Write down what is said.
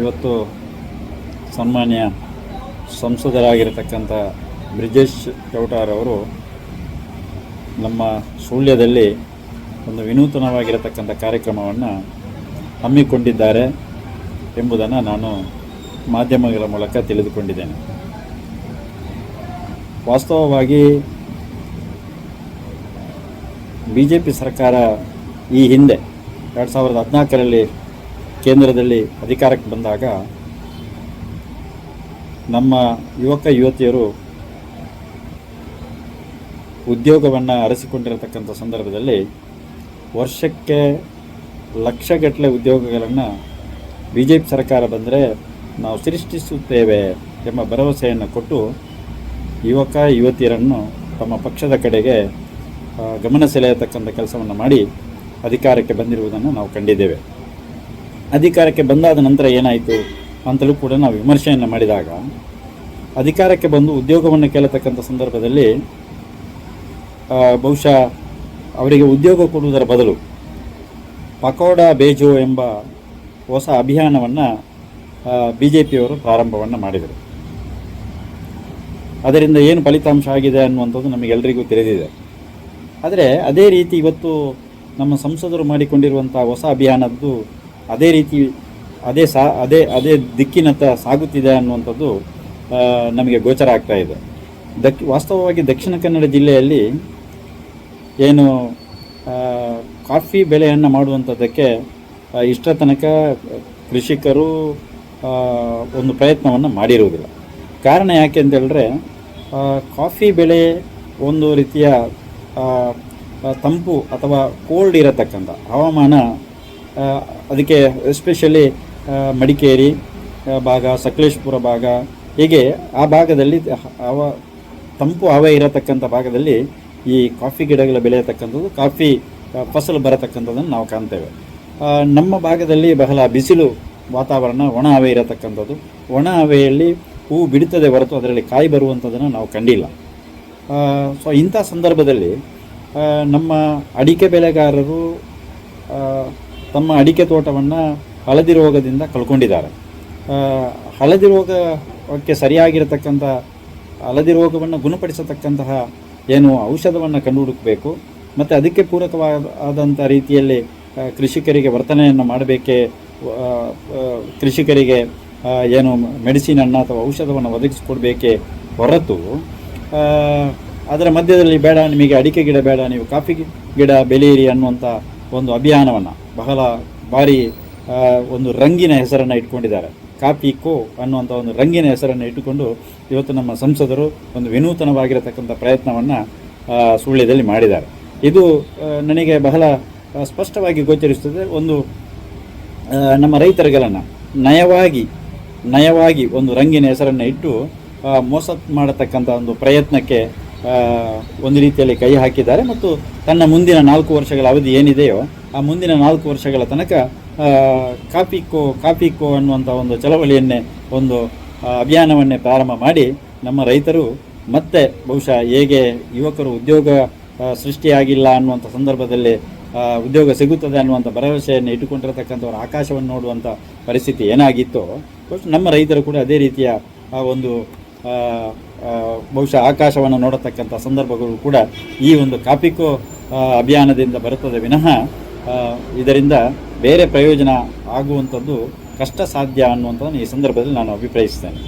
ಇವತ್ತು ಸನ್ಮಾನ್ಯ ಸಂಸದರಾಗಿರತಕ್ಕಂಥ ಬ್ರಿಜೇಶ್ ಚೌಟಾರ್ ಅವರು ನಮ್ಮ ಸುಳ್ಯದಲ್ಲಿ ಒಂದು ವಿನೂತನವಾಗಿರತಕ್ಕಂಥ ಕಾರ್ಯಕ್ರಮವನ್ನು ಹಮ್ಮಿಕೊಂಡಿದ್ದಾರೆ ಎಂಬುದನ್ನು ನಾನು ಮಾಧ್ಯಮಗಳ ಮೂಲಕ ತಿಳಿದುಕೊಂಡಿದ್ದೇನೆ. ವಾಸ್ತವವಾಗಿ ಬಿ ಜೆ ಪಿ ಸರ್ಕಾರ ಈ ಹಿಂದೆ ಎರಡು ಸಾವಿರದ ಹದಿನಾಲ್ಕರಲ್ಲಿ ಕೇಂದ್ರದಲ್ಲಿ ಅಧಿಕಾರಕ್ಕೆ ಬಂದಾಗ ನಮ್ಮ ಯುವಕ, ಯುವತಿಯರು ಉದ್ಯೋಗವನ್ನು ಅರಸಿಕೊಂಡಿರತಕ್ಕಂಥ ಸಂದರ್ಭದಲ್ಲಿ ವರ್ಷಕ್ಕೆ ಲಕ್ಷಗಟ್ಟಲೆ ಉದ್ಯೋಗಗಳನ್ನು ಬಿ ಜೆ ಪಿ ಸರ್ಕಾರ ಬಂದರೆ ನಾವು ಸೃಷ್ಟಿಸುತ್ತೇವೆ ಎಂಬ ಭರವಸೆಯನ್ನು ಕೊಟ್ಟು ಯುವಕ, ಯುವತಿಯರನ್ನು ತಮ್ಮ ಪಕ್ಷದ ಕಡೆಗೆ ಗಮನ ಸೆಳೆಯತಕ್ಕಂಥ ಕೆಲಸವನ್ನು ಮಾಡಿ ಅಧಿಕಾರಕ್ಕೆ ಬಂದಿರುವುದನ್ನು ನಾವು ಕಂಡಿದ್ದೇವೆ. ಅಧಿಕಾರಕ್ಕೆ ಬಂದಾದ ನಂತರ ಏನಾಯಿತು ಅಂತಲೂ ಕೂಡ ನಾವು ವಿಮರ್ಶೆಯನ್ನು ಮಾಡಿದಾಗ, ಅಧಿಕಾರಕ್ಕೆ ಬಂದು ಉದ್ಯೋಗವನ್ನು ಕೇಳತಕ್ಕಂಥ ಸಂದರ್ಭದಲ್ಲಿ ಬಹುಶಃ ಅವರಿಗೆ ಉದ್ಯೋಗ ಕೊಡುವುದರ ಬದಲು ಪಕೋಡ ಬೇಜೋ ಎಂಬ ಹೊಸ ಅಭಿಯಾನವನ್ನು ಬಿ ಜೆ ಪಿಯವರು ಪ್ರಾರಂಭವನ್ನು ಮಾಡಿದರು. ಅದರಿಂದ ಏನು ಫಲಿತಾಂಶ ಆಗಿದೆ ಅನ್ನುವಂಥದ್ದು ನಮಗೆಲ್ಲರಿಗೂ ತಿಳಿದಿದೆ. ಆದರೆ ಅದೇ ರೀತಿ ಇವತ್ತು ನಮ್ಮ ಸಂಸದರು ಮಾಡಿಕೊಂಡಿರುವಂಥ ಹೊಸ ಅಭಿಯಾನದ್ದು ಅದೇ ರೀತಿ ಅದೇ ಸಾ, ಅದೇ ಅದೇ ದಿಕ್ಕಿನತ್ತ ಸಾಗುತ್ತಿದೆ ಅನ್ನುವಂಥದ್ದು ನಮಗೆ ಗೋಚರ ಆಗ್ತಾ ಇದೆ. ದಕ್, ವಾಸ್ತವವಾಗಿ ದಕ್ಷಿಣ ಕನ್ನಡ ಜಿಲ್ಲೆಯಲ್ಲಿ ಏನು ಕಾಫಿ ಬೆಳೆಯನ್ನು ಮಾಡುವಂಥದ್ದಕ್ಕೆ ಇಷ್ಟ ಇಷ್ಟರ ತನಕ ಕೃಷಿಕರು ಒಂದು ಪ್ರಯತ್ನವನ್ನು ಮಾಡಿರುವುದಿಲ್ಲ. ಕಾರಣ ಯಾಕೆ ಅಂತೇಳಿದ್ರೆ ಕಾಫಿ ಬೆಳೆ ಒಂದು ರೀತಿಯ ತಂಪು ಅಥವಾ ಕೋಲ್ಡ್ ಇರತಕ್ಕಂಥ ಹವಾಮಾನ ಅದಕ್ಕೆ ಎಸ್ಪೆಷಲಿ ಮಡಿಕೇರಿ ಭಾಗ, ಸಕಲೇಶ್ಪುರ ಭಾಗ, ಹೀಗೆ ಆ ಭಾಗದಲ್ಲಿ ಹವ ತಂಪು ಹವೆ ಇರತಕ್ಕಂಥ ಭಾಗದಲ್ಲಿ ಈ ಕಾಫಿ ಗಿಡಗಳು ಬೆಳೆಯತಕ್ಕಂಥದ್ದು, ಕಾಫಿ ಫಸಲು ಬರತಕ್ಕಂಥದ್ದನ್ನು ನಾವು ಕಾಣ್ತೇವೆ. ನಮ್ಮ ಭಾಗದಲ್ಲಿ ಬಹಳ ಬಿಸಿಲು ವಾತಾವರಣ, ಒಣ ಹವೆ ಇರತಕ್ಕಂಥದ್ದು. ಒಣ ಹವೆಯಲ್ಲಿ ಹೂ ಬಿಡುತ್ತದೆ ಹೊರತು ಅದರಲ್ಲಿ ಕಾಯಿ ಬರುವಂಥದ್ದನ್ನು ನಾವು ಕಂಡಿಲ್ಲ. ಸೊ ಇಂಥ ಸಂದರ್ಭದಲ್ಲಿ ನಮ್ಮ ಅಡಿಕೆ ಬೆಳೆಗಾರರು ತಮ್ಮ ಅಡಿಕೆ ತೋಟವನ್ನು ಹಳದಿ ರೋಗದಿಂದ ಕಳ್ಕೊಂಡಿದ್ದಾರೆ. ಹಳದಿ ರೋಗಕ್ಕೆ ಸರಿಯಾಗಿರತಕ್ಕಂಥ, ಹಳದಿ ರೋಗವನ್ನು ಗುಣಪಡಿಸತಕ್ಕಂತಹ ಏನು ಔಷಧವನ್ನು ಕಂಡುಹುಡುಕಬೇಕು ಮತ್ತು ಅದಕ್ಕೆ ಪೂರಕವಾದ ಆದಂಥ ರೀತಿಯಲ್ಲಿ ಕೃಷಿಕರಿಗೆ ವರ್ತನೆಯನ್ನು ಮಾಡಬೇಕೆ ಕೃಷಿಕರಿಗೆ ಏನು ಮೆಡಿಸಿನನ್ನು ಅಥವಾ ಔಷಧವನ್ನು ಒದಗಿಸಿಕೊಡಬೇಕೇ ಹೊರತು ಅದರ ಮಧ್ಯದಲ್ಲಿ ಬೇಡ, ನಿಮಗೆ ಅಡಿಕೆ ಗಿಡ ಬೇಡ, ನೀವು ಕಾಫಿ ಗಿಡ ಬೆಳೆಯಿರಿ ಅನ್ನುವಂಥ ಒಂದು ಅಭಿಯಾನವನ್ನು ಬಹಳ ಭಾರಿ ಒಂದು ರಂಗಿನ ಹೆಸರನ್ನು ಇಟ್ಕೊಂಡಿದ್ದಾರೆ. ಕಾಪಿ ಕೋ ಅನ್ನುವಂಥ ಒಂದು ರಂಗಿನ ಹೆಸರನ್ನು ಇಟ್ಟುಕೊಂಡು ಇವತ್ತು ನಮ್ಮ ಸಂಸದರು ಒಂದು ವಿನೂತನವಾಗಿರತಕ್ಕಂಥ ಪ್ರಯತ್ನವನ್ನು ಸುಳ್ಳ್ಯದಲ್ಲಿ ಮಾಡಿದ್ದಾರೆ. ಇದು ನನಗೆ ಬಹಳ ಸ್ಪಷ್ಟವಾಗಿ ಗೋಚರಿಸುತ್ತದೆ. ಒಂದು ನಮ್ಮ ರೈತರುಗಳನ್ನು ನಯವಾಗಿ ನಯವಾಗಿ ಒಂದು ರಂಗಿನ ಹೆಸರನ್ನು ಇಟ್ಟು ಮೋಸ ಮಾಡತಕ್ಕಂಥ ಒಂದು ಪ್ರಯತ್ನಕ್ಕೆ ಒಂದು ರೀತಿಯಲ್ಲಿ ಕೈ ಹಾಕಿದ್ದಾರೆ. ಮತ್ತು ತನ್ನ ಮುಂದಿನ ನಾಲ್ಕು ವರ್ಷಗಳ ಅವಧಿ ಏನಿದೆಯೋ ಆ ಮುಂದಿನ ನಾಲ್ಕು ವರ್ಷಗಳ ತನಕ ಕಾಪಿಕೋ ಕಾಫಿ ಕೋ, ಕಾಫಿ ಅನ್ನುವಂಥ ಒಂದು ಚಳವಳಿಯನ್ನೇ, ಒಂದು ಅಭಿಯಾನವನ್ನೇ ಪ್ರಾರಂಭ ಮಾಡಿ ನಮ್ಮ ರೈತರು ಮತ್ತೆ ಬಹುಶಃ ಹೇಗೆ ಯುವಕರು ಉದ್ಯೋಗ ಸೃಷ್ಟಿಯಾಗಿಲ್ಲ ಅನ್ನುವಂಥ ಸಂದರ್ಭದಲ್ಲಿ ಉದ್ಯೋಗ ಸಿಗುತ್ತದೆ ಅನ್ನುವಂಥ ಭರವಸೆಯನ್ನು ಇಟ್ಟುಕೊಂಡಿರತಕ್ಕಂಥವ್ರ ಆಕಾಶವನ್ನು ನೋಡುವಂಥ ಪರಿಸ್ಥಿತಿ ಏನಾಗಿತ್ತೋ ನಮ್ಮ ರೈತರು ಕೂಡ ಅದೇ ರೀತಿಯ ಒಂದು ಬಹುಶಃ ಆಕಾಶವನ್ನು ನೋಡತಕ್ಕಂಥ ಸಂದರ್ಭಗಳು ಕೂಡ ಈ ಒಂದು ಕಾಪಿಕೋ ಅಭಿಯಾನದಿಂದ ಬರುತ್ತದೆ. ವಿನಃ ಇದರಿಂದ ಬೇರೆ ಪ್ರಯೋಜನ ಆಗುವಂಥದ್ದು ಕಷ್ಟ ಸಾಧ್ಯ ಅನ್ನುವಂಥದ್ದನ್ನು ಈ ಸಂದರ್ಭದಲ್ಲಿ ನಾನು ಅಭಿಪ್ರಾಯಿಸ್ತೇನೆ.